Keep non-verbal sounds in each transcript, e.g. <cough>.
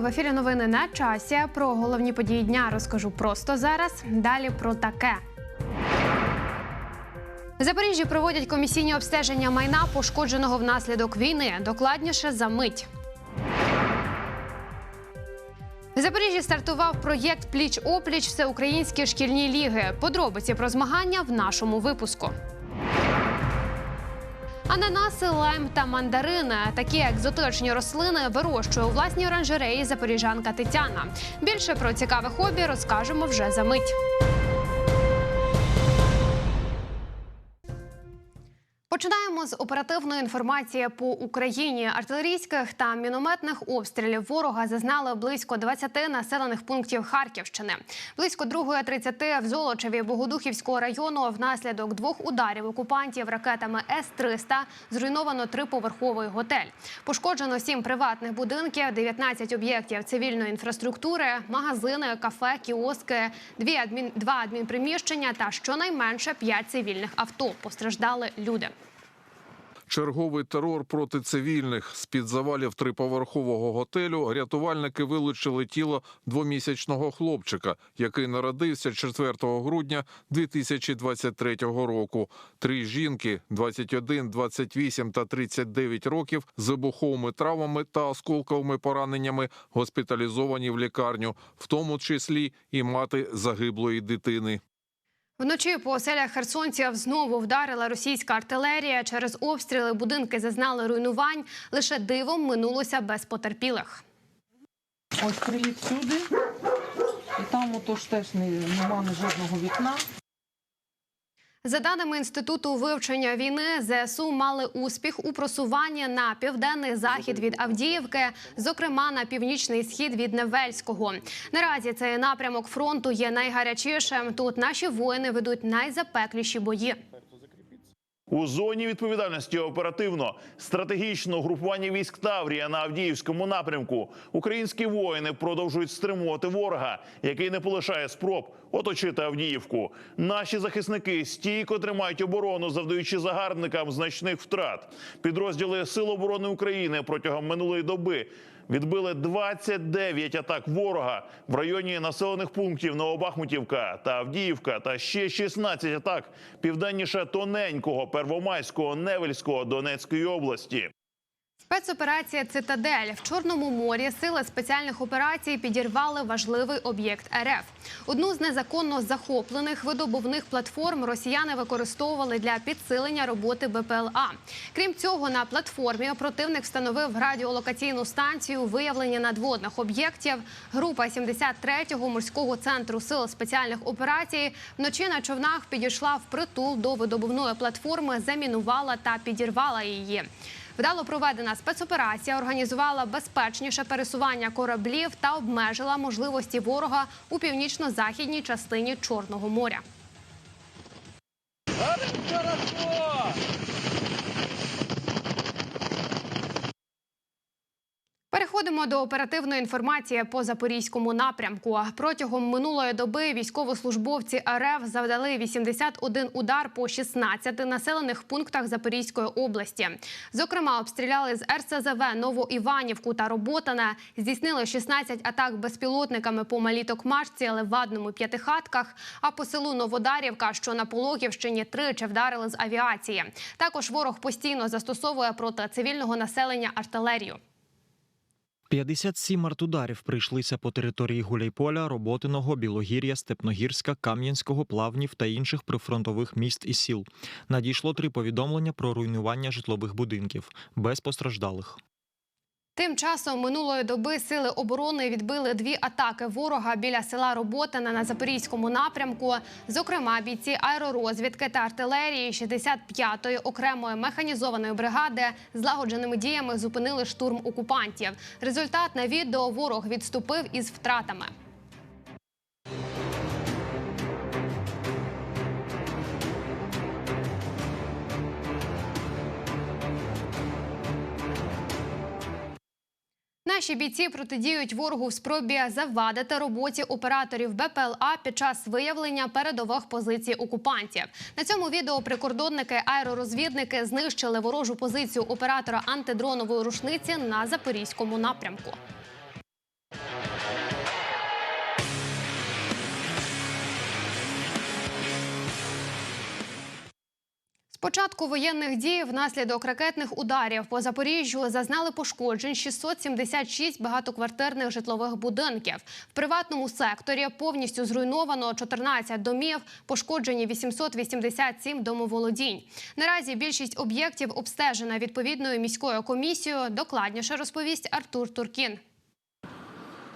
В ефірі. Новини на часі. Про головні події дня розкажу просто зараз. Далі про таке. Запоріжжі проводять комісійні обстеження майна, пошкодженого внаслідок війни. Докладніше за мить. В Запоріжжі стартував проєкт Пліч опліч всеукраїнські шкільні ліги. Подробиці про змагання в нашому випуску. Ананаси, лайм та мандарини такі екзотичні рослини вирощує у власній оранжереї запоріжанка Тетяна. Більше про цікаве хобі розкажемо вже за мить. Починаємо з оперативної інформації по Україні. Артилерійських та мінометних обстрілів ворога зазнали близько 20 населених пунктів Харківщини. Близько 2.30 в Золочеві Богодухівського району внаслідок двох ударів окупантів ракетами С-300 зруйновано триповерховий готель. Пошкоджено сім приватних будинків, 19 об'єктів цивільної інфраструктури, магазини, кафе, кіоски, дві адмін... два адмінприміщення та щонайменше п'ять цивільних авто. Постраждали люди. Черговий терор проти цивільних з під завалів триповерхового готелю рятувальники вилучили тіло двомісячного хлопчика, який народився 4 грудня 2023 року. Три жінки 21, 28 та 39 років з вибуховими травмами та осколковими пораненнями госпіталізовані в лікарню, в тому числі і мати загиблої дитини. Вночі по оселях херсонців знову вдарила російська артилерія. Через обстріли будинки зазнали руйнувань. Лише дивом минулося без потерпілих. Ось приліт сюди, і там отож теж немає жодного вікна. За даними інституту вивчення війни, ЗСУ мали успіх у просуванні на південний захід від Авдіївки, зокрема на північний схід від Невельського. Наразі цей напрямок фронту є найгарячішим. Тут наші воїни ведуть найзапекліші бої. У зоні відповідальності оперативно стратегічного групування військ Таврія на Авдіївському напрямку українські воїни продовжують стримувати ворога, який не полишає спроб оточити Авдіївку. Наші захисники стійко тримають оборону, завдаючи загарбникам значних втрат. Підрозділи Сил оборони України протягом минулої доби відбили 29 атак ворога в районі населених пунктів Новобахмутівка та Авдіївка, та ще 16 атак південніше Тоненького, Первомайського, Невельського Донецької області. Спецоперація Цитадель в Чорному морі сили спеціальних операцій підірвали важливий об'єкт РФ. Одну з незаконно захоплених видобувних платформ росіяни використовували для підсилення роботи БПЛА. Крім цього, на платформі противник встановив радіолокаційну станцію виявлення надводних об'єктів. Група 73-го морського центру сил спеціальних операцій вночі на човнах підійшла в притул до видобувної платформи, замінувала та підірвала її. Вдало проведена спецоперація організувала безпечніше пересування кораблів та обмежила можливості ворога у північно-західній частині Чорного моря. Переходимо до оперативної інформації по запорізькому напрямку. Протягом минулої доби військовослужбовці РФ завдали 81 удар по 16 населених пунктах Запорізької області. Зокрема, обстріляли з РСЗВ Новоіванівку та Роботане, здійснили 16 атак безпілотниками по малій Токмашці, Левадному, П'ятихатках. А по селу Новодарівка, що на Пологівщині, тричі вдарили з авіації. Також ворог постійно застосовує проти цивільного населення артилерію. 57 артударів прийшлися по території Гуляйполя, Роботиного, Білогір'я, Степногірська, Кам'янського, Плавнів та інших прифронтових міст і сіл. Надійшло три повідомлення про руйнування житлових будинків без постраждалих. Тим часом минулої доби сили оборони відбили дві атаки ворога біля села Роботина на запорізькому напрямку. Зокрема, бійці аеророзвідки та артилерії 65-ї окремої механізованої бригади злагодженими діями зупинили штурм окупантів. Результат на відео ворог відступив із втратами. Наші бійці протидіють ворогу в спробі завадити роботі операторів БПЛА під час виявлення передових позицій окупантів. На цьому відео прикордонники аеророзвідники знищили ворожу позицію оператора антидронової рушниці на запорізькому напрямку. Початку воєнних дій внаслідок ракетних ударів по Запоріжжю зазнали пошкоджень 676 багатоквартирних житлових будинків. В приватному секторі повністю зруйновано 14 домів, пошкоджені 887 домоволодінь. Наразі більшість об'єктів обстежена відповідною міською комісією. Докладніше розповість Артур Туркін.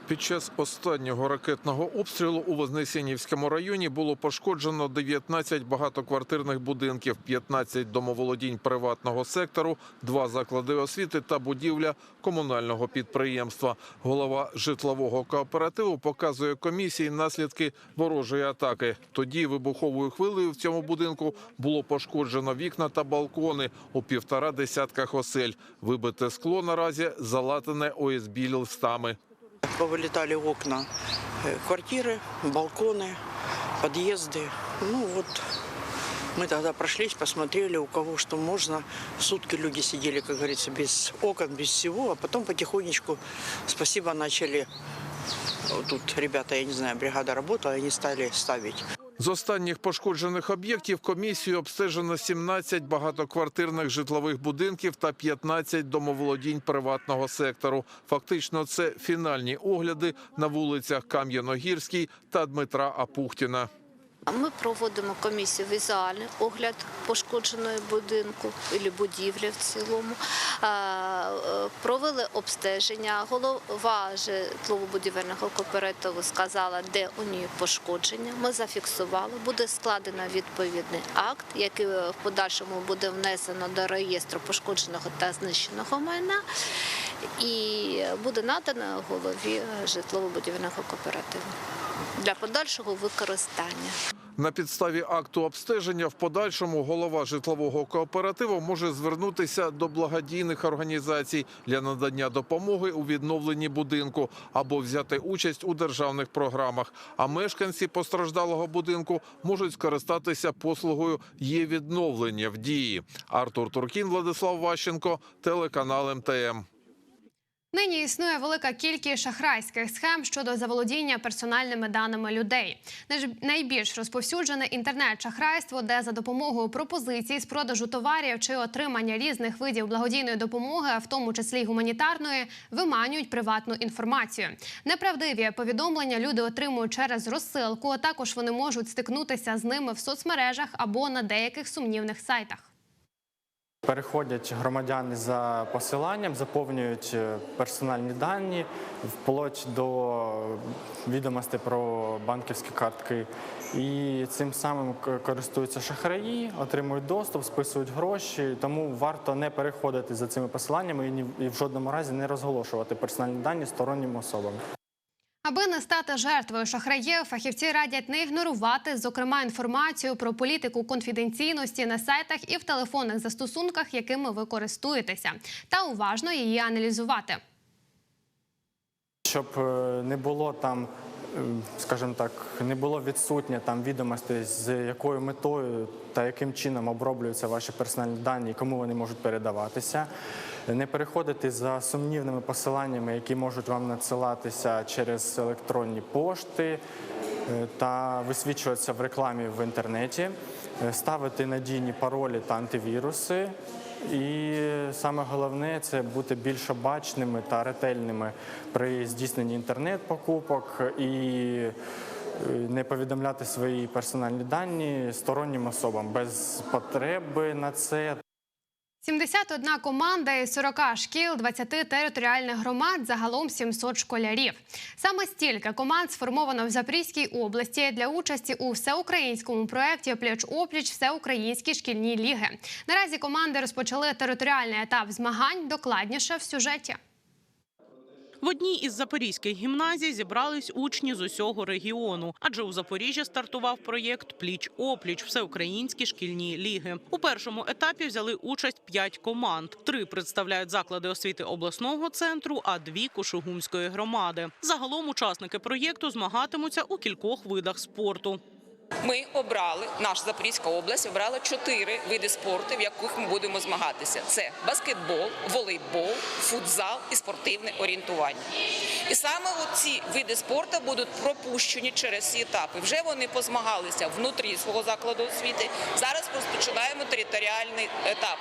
Під час останнього ракетного обстрілу у Вознесенівському районі було пошкоджено 19 багатоквартирних будинків, 15 домоволодінь приватного сектору, два заклади освіти та будівля комунального підприємства. Голова житлового кооперативу показує комісії наслідки ворожої атаки. Тоді вибуховою хвилею в цьому будинку було пошкоджено вікна та балкони у півтора десятках осель. Вибите скло наразі залатане ОСБ листами. Повылетали окна э, квартиры, балконы, подъезды. Ну вот мы тогда прошлись, посмотрели, у кого что можно. Сутки люди сидели, как говорится, без окон, без всего, а потом потихонечку, спасибо, начали. Вот Тут ребята, я не знаю, бригада работала, они стали ставить. З останніх пошкоджених об'єктів комісією обстежено 17 багатоквартирних житлових будинків та 15 домоволодінь приватного сектору. Фактично, це фінальні огляди на вулицях Кам'яногірській та Дмитра Апухтіна. Ми проводимо комісію візуальний огляд пошкодженої будинку або будівлі в цілому. Е, е, Провели обстеження. Голова житлово-будівельного кооперативу сказала, де у ній пошкодження. Ми зафіксували. Буде складено відповідний акт, який в подальшому буде внесено до реєстру пошкодженого та знищеного майна. І буде надано голові житлово-будівельного кооперативу для подальшого використання. На підставі акту обстеження в подальшому голова житлового кооперативу може звернутися до благодійних організацій для надання допомоги у відновленні будинку або взяти участь у державних програмах. А мешканці постраждалого будинку можуть скористатися послугою є відновлення в дії. Артур Туркін, Владислав Ващенко, телеканал МТМ. Нині існує велика кількість шахрайських схем щодо заволодіння персональними даними людей. Найбільш розповсюджене інтернет-шахрайство, де за допомогою пропозицій з продажу товарів чи отримання різних видів благодійної допомоги, в тому числі й гуманітарної, виманюють приватну інформацію. Неправдиві повідомлення люди отримують через розсилку. а Також вони можуть стикнутися з ними в соцмережах або на деяких сумнівних сайтах. Переходять громадяни за посиланням, заповнюють е, персональні дані вплоть до відомостей про банківські картки. І цим самим користуються шахраї, отримують доступ, списують гроші. Тому варто не переходити за цими посиланнями і в жодному разі не розголошувати персональні дані стороннім особам. Аби не стати жертвою шахраїв, фахівці радять не ігнорувати, зокрема, інформацію про політику конфіденційності на сайтах і в телефонних застосунках, якими ви користуєтеся, та уважно її аналізувати. Щоб е, не було там, е, скажімо так, не було відсутнє там відомостей, з якою метою та яким чином оброблюються ваші персональні дані, кому вони можуть передаватися. Не переходити за сумнівними посиланнями, які можуть вам надсилатися через електронні пошти е, та висвічуватися в рекламі в інтернеті, Е, ставити надійні паролі та антивіруси. І саме головне це бути більш обачними та ретельними при здійсненні інтернет-покупок і е, не повідомляти свої персональні дані стороннім особам без потреби на це. 71 команда із 40 шкіл, 20 територіальних громад, загалом 700 школярів. Саме стільки команд сформовано в Запорізькій області для участі у всеукраїнському проєкті Пліч-опліч Всеукраїнські шкільні ліги. Наразі команди розпочали територіальний етап змагань. Докладніше в сюжеті. В одній із запорізьких гімназій зібрались учні з усього регіону, адже у Запоріжжі стартував проєкт Пліч опліч всеукраїнські шкільні ліги. У першому етапі взяли участь п'ять команд. Три представляють заклади освіти обласного центру, а дві Кошугумської громади. Загалом учасники проєкту змагатимуться у кількох видах спорту. Ми обрали, наша Запорізька область обрала чотири види спорту, в яких ми будемо змагатися: це баскетбол, волейбол, футзал і спортивне орієнтування. І саме ці види спорту будуть пропущені через ці етапи. Вже вони позмагалися внутрі свого закладу освіти. Зараз розпочинаємо територіальний етап.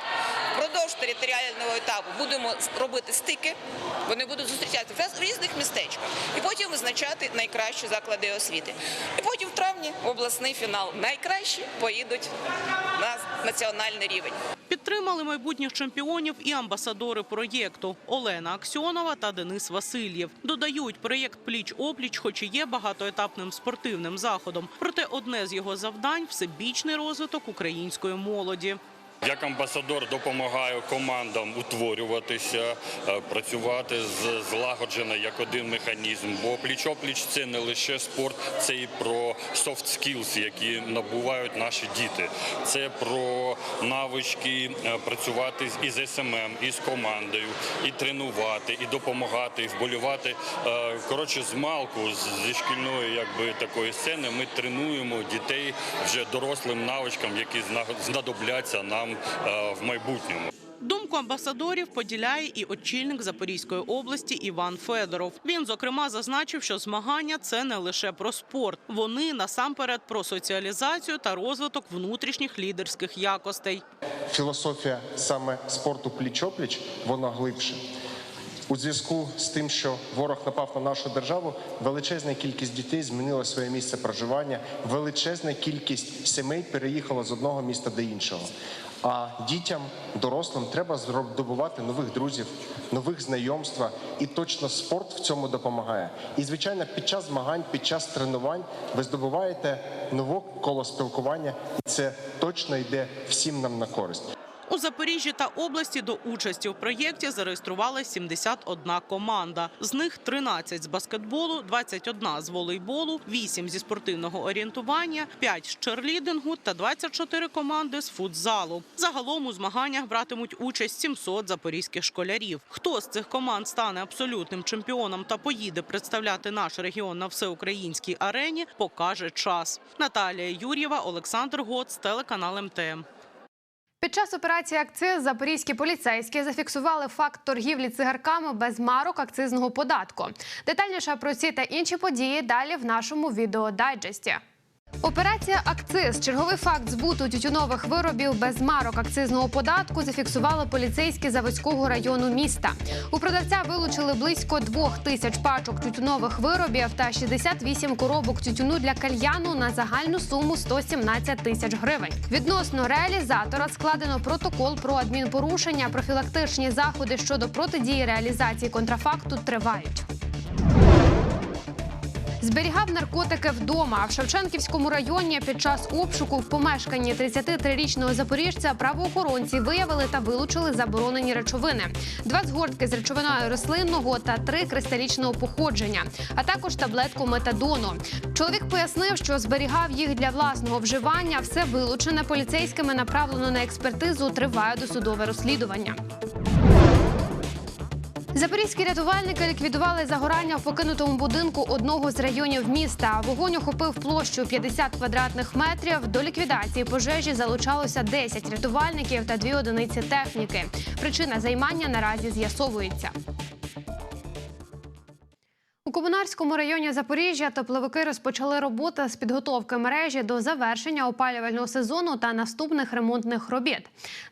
Впродовж територіального етапу будемо робити стики. Вони будуть зустрічатися в різних містечках і потім визначати найкращі заклади освіти. І потім в травні обласний фінал. Найкращі поїдуть на національний рівень. Підтримали майбутніх чемпіонів і амбасадори проєкту Олена Аксьонова та Денис Васильєв. Додають, проєкт Пліч опліч, хоч і є багатоетапним спортивним заходом. Проте одне з його завдань всебічний розвиток української молоді. Як амбасадор допомагаю командам утворюватися, е, працювати злагоджено як один механізм. Бо пліч-опліч це не лише спорт, це і про soft skills, які набувають наші діти. Це про навички е, працювати із СММ, із командою, і тренувати, і допомагати, і вболівати. Е, Коротше, з малку, зі шкільної якби такої сцени, ми тренуємо дітей вже дорослим навичкам, які знадобляться нам е, в майбутньому. Думку амбасадорів поділяє і очільник Запорізької області Іван Федоров. Він зокрема зазначив, що змагання це не лише про спорт. Вони насамперед про соціалізацію та розвиток внутрішніх лідерських якостей. філософія саме спорту пліч-опліч, вона глибше. У зв'язку з тим, що ворог напав на нашу державу, величезна кількість дітей змінила своє місце проживання, величезна кількість сімей переїхала з одного міста до іншого. А дітям, дорослим, треба здобувати нових друзів, нових знайомства, і точно спорт в цьому допомагає. І звичайно, під час змагань, під час тренувань ви здобуваєте нове коло спілкування, і це точно йде всім нам на користь. У Запоріжжі та області до участі в проєкті зареєстрували 71 команда. З них 13 з баскетболу, 21 з волейболу, 8 зі спортивного орієнтування, 5 з черлідингу та 24 команди з футзалу. Загалом у змаганнях братимуть участь 700 запорізьких школярів. Хто з цих команд стане абсолютним чемпіоном та поїде представляти наш регіон на всеукраїнській арені, покаже час. Наталія Юр'єва, Олександр Гоц, телеканал МТМ. Під час операції «Акциз» запорізькі поліцейські зафіксували факт торгівлі цигарками без марок акцизного податку. Детальніше про ці та інші події далі в нашому відеодайджесті. Операція «Акциз» – черговий факт збуту тютюнових виробів без марок акцизного податку зафіксували поліцейські Заводського району міста. У продавця вилучили близько двох тисяч пачок тютюнових виробів та 68 коробок тютюну для кальяну на загальну суму 117 тисяч гривень. Відносно реалізатора складено протокол про адмінпорушення. Профілактичні заходи щодо протидії реалізації контрафакту тривають. Зберігав наркотики вдома. В Шевченківському районі під час обшуку в помешканні 33-річного запоріжця правоохоронці виявили та вилучили заборонені речовини: два згортки з речовиною рослинного та три кристалічного походження, а також таблетку метадону. Чоловік пояснив, що зберігав їх для власного вживання. Все вилучене поліцейськими направлено на експертизу. Триває досудове розслідування. Запорізькі рятувальники ліквідували загорання в покинутому будинку одного з районів міста. Вогонь охопив площу 50 квадратних метрів. До ліквідації пожежі залучалося 10 рятувальників та дві одиниці техніки. Причина займання наразі з'ясовується. У Комунарському районі Запоріжжя тепловики розпочали роботи з підготовки мережі до завершення опалювального сезону та наступних ремонтних робіт.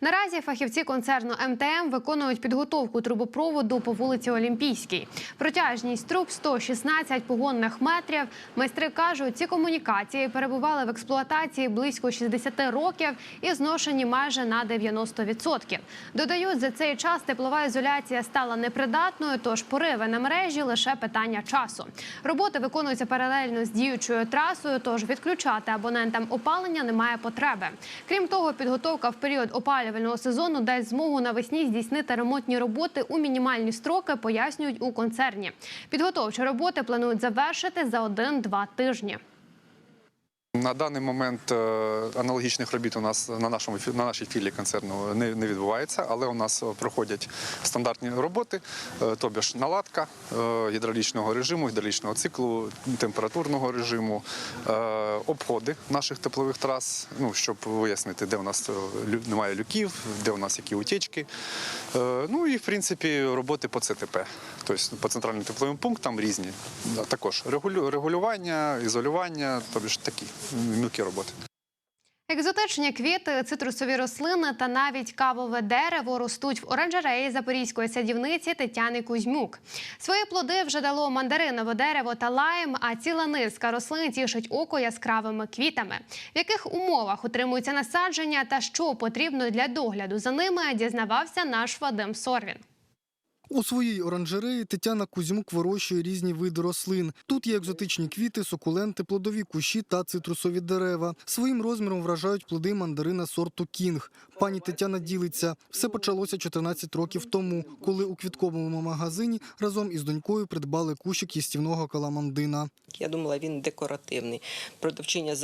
Наразі фахівці концерну МТМ виконують підготовку трубопроводу по вулиці Олімпійській. Протяжність труб 116 погонних метрів. Майстри кажуть, ці комунікації перебували в експлуатації близько 60 років і зношені майже на 90%. Додають, за цей час теплова ізоляція стала непридатною, тож пориви на мережі лише питання часу. Роботи виконуються паралельно з діючою трасою, тож відключати абонентам опалення немає потреби. Крім того, підготовка в період опалювального сезону дасть змогу навесні здійснити ремонтні роботи у мінімальні строки, пояснюють у концерні. Підготовчі роботи планують завершити за один-два тижні. На даний момент е, аналогічних робіт у нас на нашому на нашій філії концерну не, не відбувається, але у нас е, проходять стандартні роботи, е, тобі ж наладка гідравлічного режиму, гідравлічного циклу, температурного режиму, обходи наших теплових трас, ну щоб вияснити, де у нас немає люків, де у нас які утічки. Ну і в принципі роботи по ЦТП, тобто по центральним тепловим пунктам різні. Також регулю- регулювання, ізолювання, тобі ж такі мілкі роботи. Екзотичні квіти, цитрусові рослини та навіть кавове дерево ростуть в оранжереї запорізької садівниці Тетяни Кузьмюк. Свої плоди вже дало мандаринове дерево та лайм, а ціла низка рослин тішить око яскравими квітами. В яких умовах утримуються насадження та що потрібно для догляду за ними, дізнавався наш Вадим Сорвін. У своїй оранжереї Тетяна Кузьмук вирощує різні види рослин. Тут є екзотичні квіти, сукуленти, плодові кущі та цитрусові дерева. Своїм розміром вражають плоди мандарина сорту Кінг. Пані Тетяна ділиться. Все почалося 14 років тому, коли у квітковому магазині разом із донькою придбали кущик їстівного каламандина. Я думала, він декоративний. Продавчиня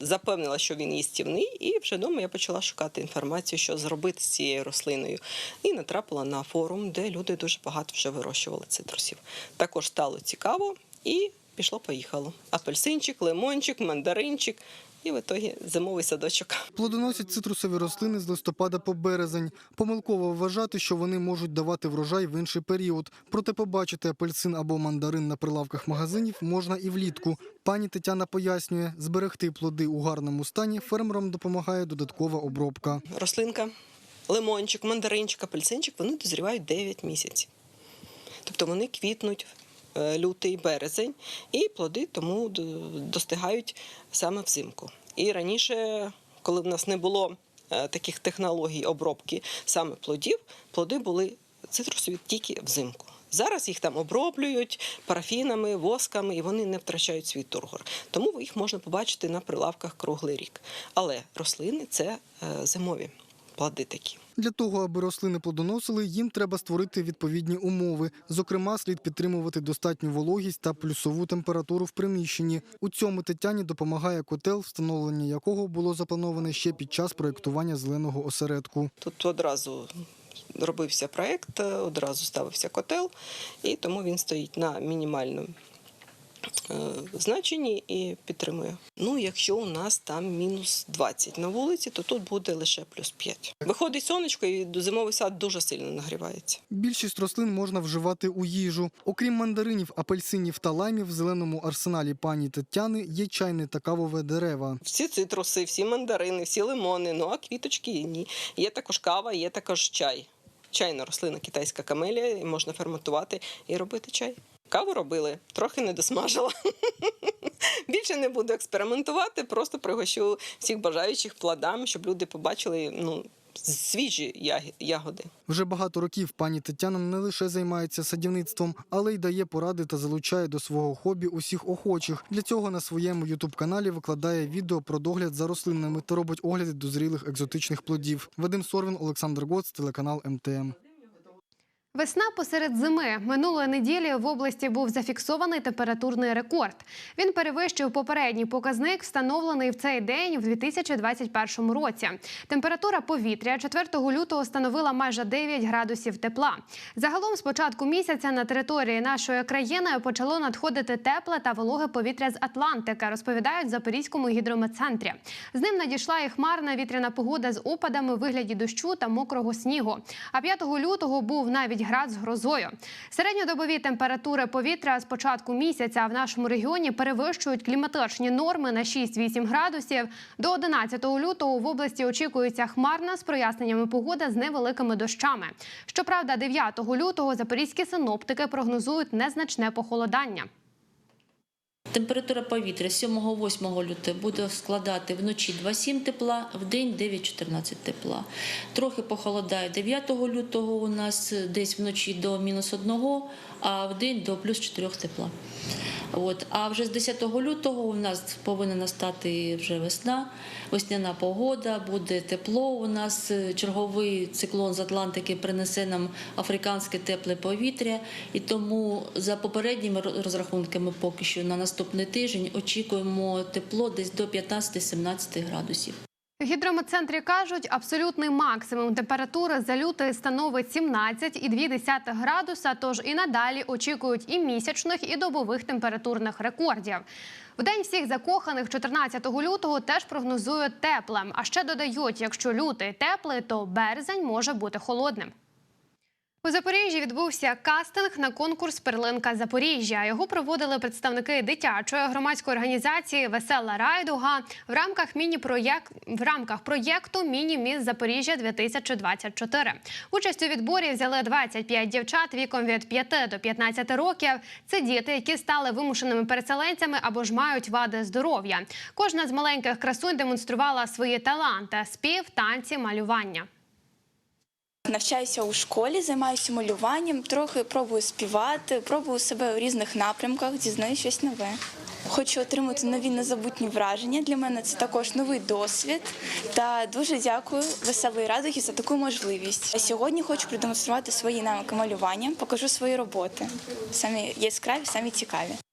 запевнила, що він їстівний, і вже вдома я почала шукати інформацію, що зробити з цією рослиною. І натрапила на форум, де люди дуже багато вже вирощували цитрусів. Також стало цікаво і пішло-поїхало. Апельсинчик, лимончик, мандаринчик. І в ітогі зимовий садочок. Плодоносять цитрусові рослини з листопада по березень. Помилково вважати, що вони можуть давати врожай в інший період. Проте побачити апельсин або мандарин на прилавках магазинів можна і влітку. Пані Тетяна пояснює, зберегти плоди у гарному стані фермерам допомагає додаткова обробка. Рослинка, лимончик, мандаринчик, апельсинчик вони дозрівають 9 місяців. Тобто вони квітнуть е, лютий, березень, і плоди тому достигають саме взимку. І раніше, коли в нас не було е, таких технологій обробки саме плодів, плоди були цитрусові тільки взимку. Зараз їх там оброблюють парафінами, восками, і вони не втрачають свій тургор. Тому їх можна побачити на прилавках круглий рік. Але рослини це е, зимові плоди такі. Для того, аби рослини плодоносили, їм треба створити відповідні умови. Зокрема, слід підтримувати достатню вологість та плюсову температуру в приміщенні. У цьому Тетяні допомагає котел, встановлення якого було заплановане ще під час проєктування зеленого осередку. Тут одразу робився проект, одразу ставився котел, і тому він стоїть на мінімальному значенні і підтримує. Ну, якщо у нас там мінус 20 на вулиці, то тут буде лише плюс 5. Виходить сонечко, і зимовий сад дуже сильно нагрівається. Більшість рослин можна вживати у їжу. Окрім мандаринів, апельсинів та лаймів, в зеленому арсеналі пані Тетяни є чайне та кавове дерева. Всі цитруси, всі мандарини, всі лимони, ну а квіточки ні. Є також кава, є також чай. Чайна рослина китайська камелія, можна ферментувати і робити чай. Каву робили, трохи не досмажила. <laughs> Більше не буду експериментувати, просто пригощу всіх бажаючих плодам, щоб люди побачили ну, свіжі ягоди. Вже багато років пані Тетяна не лише займається садівництвом, але й дає поради та залучає до свого хобі усіх охочих. Для цього на своєму ютуб-каналі викладає відео про догляд за рослинами та робить огляди дозрілих екзотичних плодів. Вадим Сорвін, Олександр Гоц, телеканал МТМ. Весна посеред зими минулої неділі в області був зафіксований температурний рекорд. Він перевищив попередній показник, встановлений в цей день в 2021 році. Температура повітря 4 лютого становила майже 9 градусів тепла. Загалом з початку місяця на території нашої країни почало надходити тепле та вологе повітря з Атлантики, розповідають в Запорізькому гідрометцентрі. З ним надійшла і хмарна вітряна погода з опадами у вигляді дощу та мокрого снігу. А 5 лютого був навіть град з грозою. Середньодобові температури повітря з початку місяця в нашому регіоні перевищують кліматичні норми на 6-8 градусів. До 11 лютого в області очікується хмарна з проясненнями погода з невеликими дощами. Щоправда, 9 лютого запорізькі синоптики прогнозують незначне похолодання. Температура повітря 7-8 лютого буде складати вночі 2,7 тепла, в день 9-14 тепла. Трохи похолодає 9 лютого у нас десь вночі до мінус 1, а в день до плюс 4 тепла. От а вже з 10 лютого у нас повинна настати вже весна, весняна погода, буде тепло. У нас е, черговий циклон з Атлантики принесе нам африканське тепле повітря, і тому за попередніми розрахунками, поки що на наступний тиждень очікуємо тепло десь до 15-17 градусів. В гідрометцентрі кажуть, абсолютний максимум температури за лютий становить 17,2 градуса, тож і надалі очікують і місячних, і добових температурних рекордів. В день всіх закоханих 14 лютого теж прогнозують теплим. А ще додають, якщо лютий теплий, то березень може бути холодним. У Запоріжжі відбувся кастинг на конкурс Перлинка Запоріжжя. Його проводили представники дитячої громадської організації Весела райдуга в рамках міні-проєкт в рамках проєкту Міні Міс Запоріжжя 2024 Участь у відборі взяли 25 дівчат віком від 5 до 15 років. Це діти, які стали вимушеними переселенцями або ж мають вади здоров'я. Кожна з маленьких красунь демонструвала свої таланти: спів, танці, малювання. Навчаюся у школі, займаюся малюванням, трохи пробую співати, пробую себе у різних напрямках, дізнаю щось нове. Хочу отримати нові незабутні враження. Для мене це також новий досвід. Та дуже дякую веселій радухі за таку можливість. Сьогодні хочу продемонструвати свої навики малювання, покажу свої роботи. Самі яскраві, самі цікаві.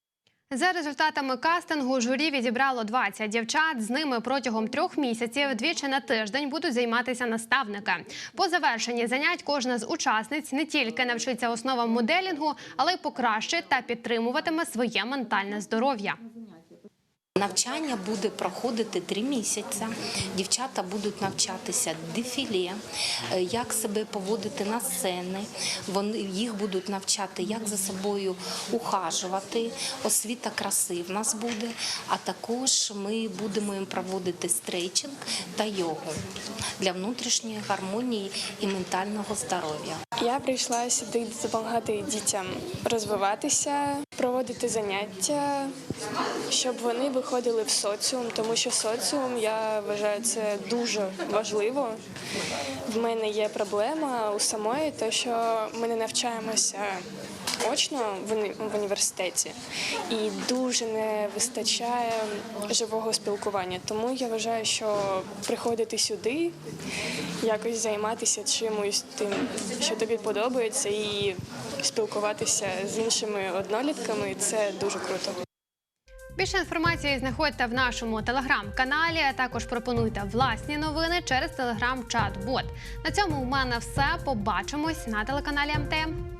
За результатами кастингу журі відібрало 20 дівчат. З ними протягом трьох місяців двічі на тиждень будуть займатися наставники. По завершенні занять кожна з учасниць не тільки навчиться основам моделінгу, але й покращить та підтримуватиме своє ментальне здоров'я. Навчання буде проходити три місяці. Дівчата будуть навчатися дефіле, е, як себе поводити на сцені. Вони їх будуть навчати, як за собою ухажувати. Освіта краси в нас буде. А також ми будемо їм проводити стрейчинг та йогу для внутрішньої гармонії і ментального здоров'я. Я прийшла сюди допомагати дітям розвиватися, проводити заняття, щоб вони виходили в соціум, тому що соціум я вважаю це дуже важливо. В мене є проблема у самої, те, що ми не навчаємося очно в уні- в університеті, і дуже не вистачає живого спілкування. Тому я вважаю, що приходити сюди, якось займатися чимось тим, що тобі подобається, і спілкуватися з іншими однолітками це дуже круто. Більше інформації знаходьте в нашому телеграм-каналі. а Також пропонуйте власні новини через телеграм-чат-бот. На цьому у мене все. Побачимось на телеканалі МТМ.